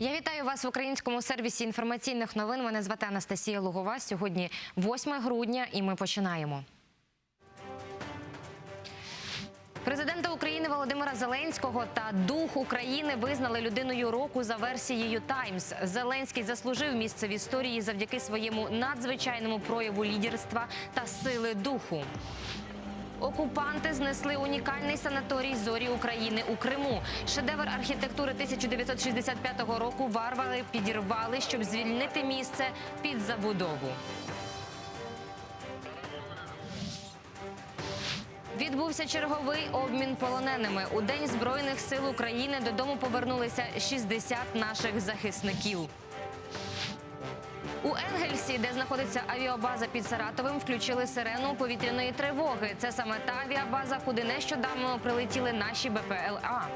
Я вітаю вас в українському сервісі інформаційних новин. Мене звати Анастасія Лугова. Сьогодні 8 грудня, і ми починаємо. Президента України Володимира Зеленського та дух України визнали людиною року за версією Таймс. Зеленський заслужив місце в історії завдяки своєму надзвичайному прояву лідерства та сили духу. Окупанти знесли унікальний санаторій зорі України у Криму. Шедевр архітектури 1965 року варвари підірвали, щоб звільнити місце під забудову. Відбувся черговий обмін полоненими. У День Збройних сил України додому повернулися 60 наших захисників. У Енгельсі, де знаходиться авіабаза під Саратовим, включили сирену повітряної тривоги. Це саме та авіабаза, куди нещодавно прилетіли наші БПЛА.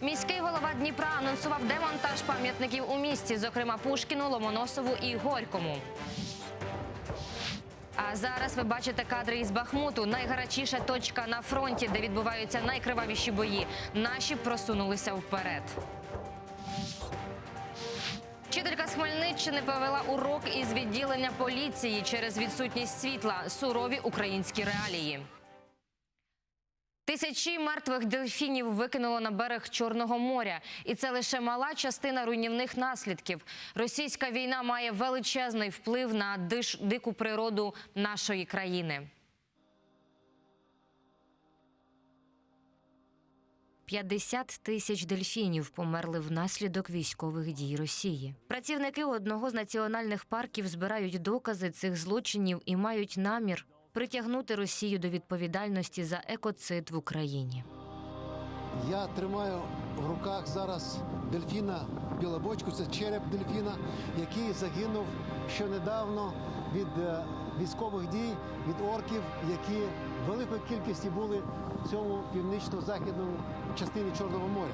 Міський голова Дніпра анонсував демонтаж пам'ятників у місті, зокрема Пушкіну, Ломоносову і Горькому. А зараз ви бачите кадри із Бахмуту. Найгарячіша точка на фронті, де відбуваються найкривавіші бої. Наші просунулися вперед. Хмельниччини повела урок із відділення поліції через відсутність світла. Сурові українські реалії. Тисячі мертвих дельфінів викинуло на берег Чорного моря, і це лише мала частина руйнівних наслідків. Російська війна має величезний вплив на диш, дику природу нашої країни. 50 тисяч дельфінів померли внаслідок військових дій Росії. Працівники одного з національних парків збирають докази цих злочинів і мають намір притягнути Росію до відповідальності за екоцид в Україні. Я тримаю в руках зараз дельфіна білобочку, це череп дельфіна, який загинув ще недавно від е, військових дій, від орків, які великої кількості були в цьому північно-західному частині Чорного моря.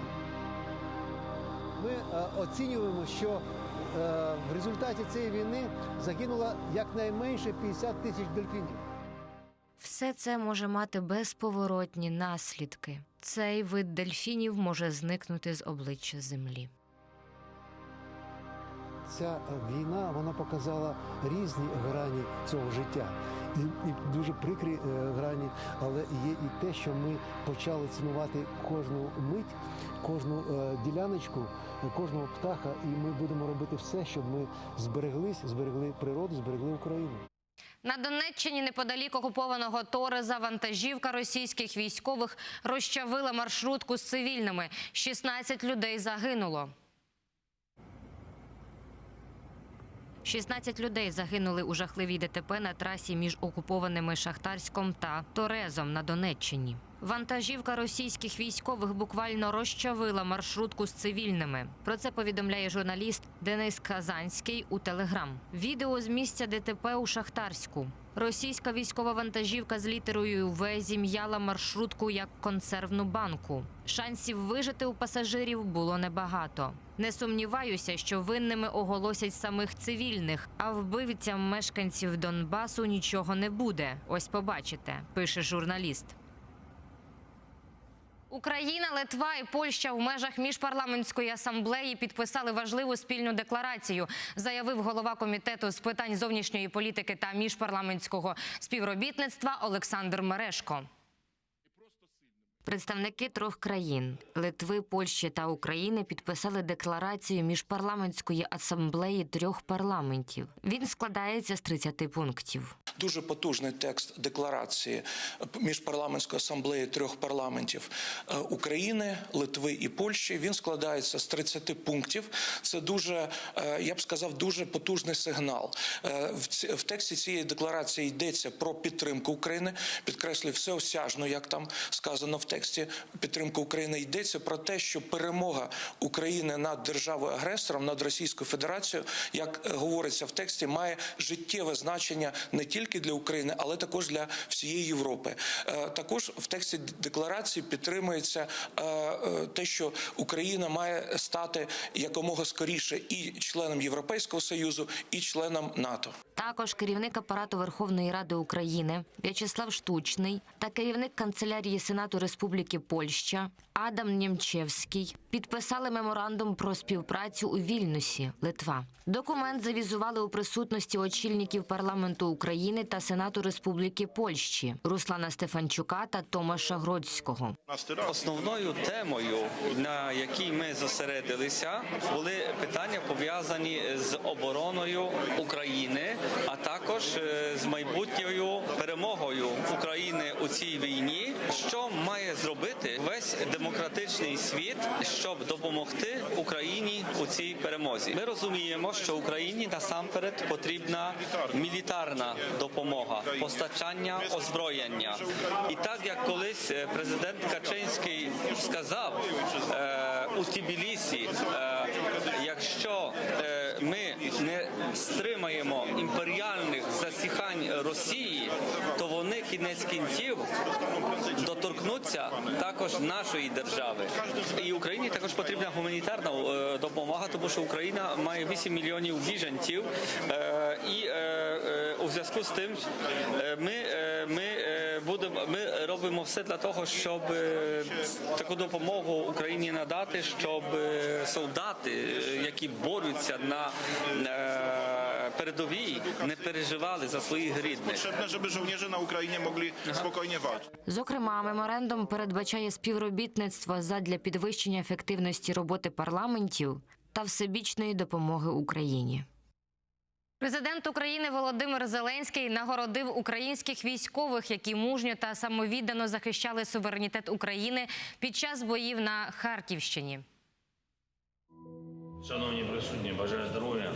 Ми е, оцінюємо, що е, в результаті цієї війни загинуло якнайменше 50 тисяч дельфінів. Все це може мати безповоротні наслідки. Цей вид дельфінів може зникнути з обличчя землі. Ця війна вона показала різні грані цього життя. І, і дуже прикрі е, грані, але є і те, що ми почали цінувати кожну мить, кожну е, діляночку, кожного птаха, і ми будемо робити все, щоб ми збереглись, зберегли природу, зберегли Україну. На Донеччині неподалік окупованого Тореза вантажівка російських військових розчавила маршрутку з цивільними. 16 людей загинуло. 16 людей загинули у жахливій ДТП на трасі між окупованими Шахтарськом та Торезом на Донеччині. Вантажівка російських військових буквально розчавила маршрутку з цивільними. Про це повідомляє журналіст Денис Казанський у Телеграм. Відео з місця ДТП у Шахтарську. Російська військова вантажівка з літерою В зім'яла маршрутку як консервну банку. Шансів вижити у пасажирів було небагато. Не сумніваюся, що винними оголосять самих цивільних, а вбивцям мешканців Донбасу нічого не буде. Ось побачите, пише журналіст. Україна, Литва і Польща в межах міжпарламентської асамблеї підписали важливу спільну декларацію, заявив голова комітету з питань зовнішньої політики та міжпарламентського співробітництва Олександр Мерешко. Представники трьох країн Литви, Польщі та України підписали декларацію міжпарламентської асамблеї трьох парламентів. Він складається з 30 пунктів. Дуже потужний текст декларації міжпарламентської асамблеї трьох парламентів е, України, Литви і Польщі. Він складається з 30 пунктів. Це дуже, е, я б сказав, дуже потужний сигнал. Е, В тексті цієї декларації йдеться про підтримку України. Підкреслюю всеосяжно, як там сказано в тексті. Підтримка України йдеться про те, що перемога України над державою агресором, над Російською Федерацією, як е, говориться в тексті, має життєве значення не тільки для України, але також для всієї Європи. Е, Також в тексті декларації підтримується е, те, що Україна має стати якомога скоріше і членом Європейського союзу, і членом НАТО. Також керівник апарату Верховної Ради України В'ячеслав Штучний та керівник канцелярії Сенату Республіки Республіки Польща Адам Нємчевський підписали меморандум про співпрацю у Вільнюсі, Литва. Документ завізували у присутності очільників парламенту України та Сенату Республіки Польщі Руслана Стефанчука та Томаша Гродського. Основною темою, на якій ми зосередилися, були питання пов'язані з обороною України, а також е, з майбутньою перемогою України у цій війні, що має зробити весь демократичний світ, щоб допомогти Україні у цій перемозі. Ми розуміємо, що Україні насамперед потрібна мілітарна допомога, постачання озброєння. І так як колись е, президент Качинський сказав е, у Тбілісі, е, якщо е, ми не стримаємо імперіальних кінець кінців доторкнуться також нашої держави. І Україні також потрібна гуманітарна е, допомога, тому що Україна має 8 мільйонів біженців. Е, І е, у зв'язку з тим ми, ми будемо ми робимо все для того, щоб таку допомогу Україні надати, щоб солдати, які борються на передовій, не переживали за своїх рідних. potrzebne, żeby żołnierze na Ukrainie mogli spokojnie walczyć. Зокрема, меморандум передбачає співробітництво задля підвищення ефективності роботи парламентів та всебічної допомоги Україні. Президент України Володимир Зеленський нагородив українських військових, які мужньо та самовіддано захищали суверенітет України під час боїв на Харківщині. Шановні присутні, бажаю здоров'я.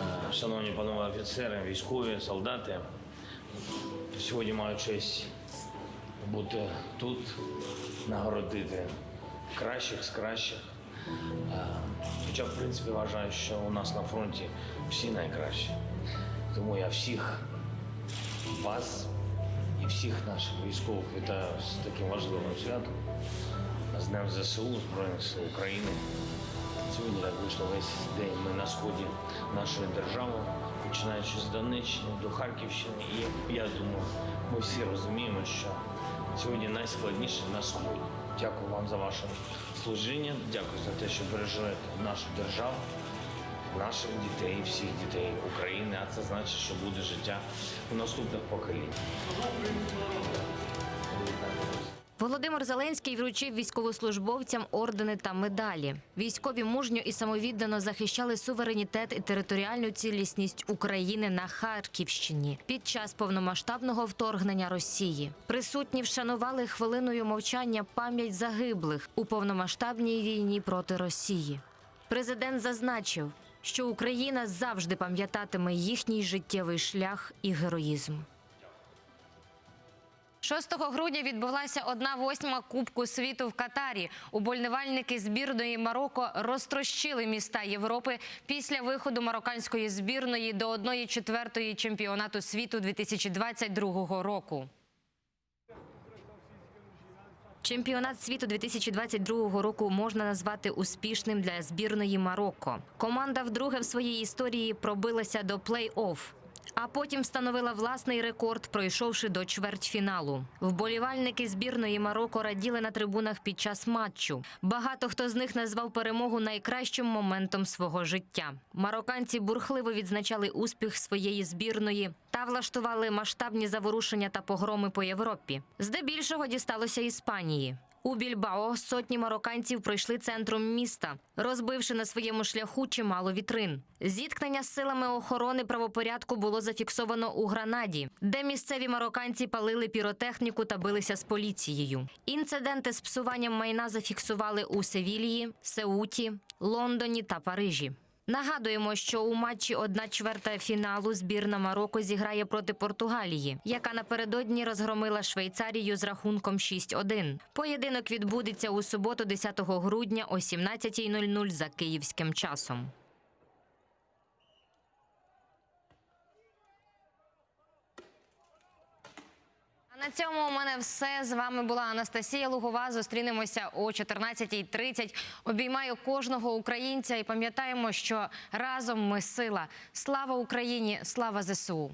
Е, Шановні панове офіцери, військові, солдати. Сьогодні маю честь бути тут, нагородити кращих з кращих. Е, Хоча, в принципі, вважаю, що у нас на фронті всі найкращі. Тому я всіх вас і всіх наших військових вітаю з таким важливим святом. З Днем ЗСУ, Збройних сил України. Сьогодні так вийшло весь день. Ми на сході нашої держави, починаючи з Донеччини до Харківщини. І я думаю, ми всі розуміємо, що сьогодні найскладніше на сході. Дякую вам за ваше служіння. Дякую за те, що бережете нашу державу, наших дітей, всіх дітей України. А це значить, що буде життя у наступних поколіннях. Володимир Зеленський вручив військовослужбовцям ордени та медалі. Військові мужньо і самовіддано захищали суверенітет і територіальну цілісність України на Харківщині під час повномасштабного вторгнення Росії. Присутні вшанували хвилиною мовчання пам'ять загиблих у повномасштабній війні проти Росії. Президент зазначив, що Україна завжди пам'ятатиме їхній життєвий шлях і героїзм. 6 грудня відбулася одна восьма Кубку світу в Катарі. Уболівальники збірної Марокко розтрощили міста Європи після виходу марокканської збірної до 1 четвертої чемпіонату світу 2022 року. Чемпіонат світу 2022 року можна назвати успішним для збірної Марокко. Команда вдруге в своїй історії пробилася до плей-офф. А потім встановила власний рекорд, пройшовши до чвертьфіналу. Вболівальники збірної Марокко раділи на трибунах під час матчу. Багато хто з них назвав перемогу найкращим моментом свого життя. Марокканці бурхливо відзначали успіх своєї збірної та влаштували масштабні заворушення та погроми по Європі. Здебільшого дісталося Іспанії. У Більбао сотні марокканців пройшли центром міста, розбивши на своєму шляху чимало вітрин. Зіткнення з силами охорони правопорядку було зафіксовано у Гранаді, де місцеві марокканці палили піротехніку та билися з поліцією. Інциденти з псуванням майна зафіксували у Севілії, Сеуті, Лондоні та Парижі. Нагадуємо, що у матчі 1 чверта фіналу збірна Марокко зіграє проти Португалії, яка напередодні розгромила Швейцарію з рахунком 6-1. Поєдинок відбудеться у суботу, 10 грудня о 17.00 за київським часом. На цьому у мене все. З вами була Анастасія Лугова. Зустрінемося о 14.30. Обіймаю кожного українця і пам'ятаємо, що разом ми сила. Слава Україні! Слава ЗСУ!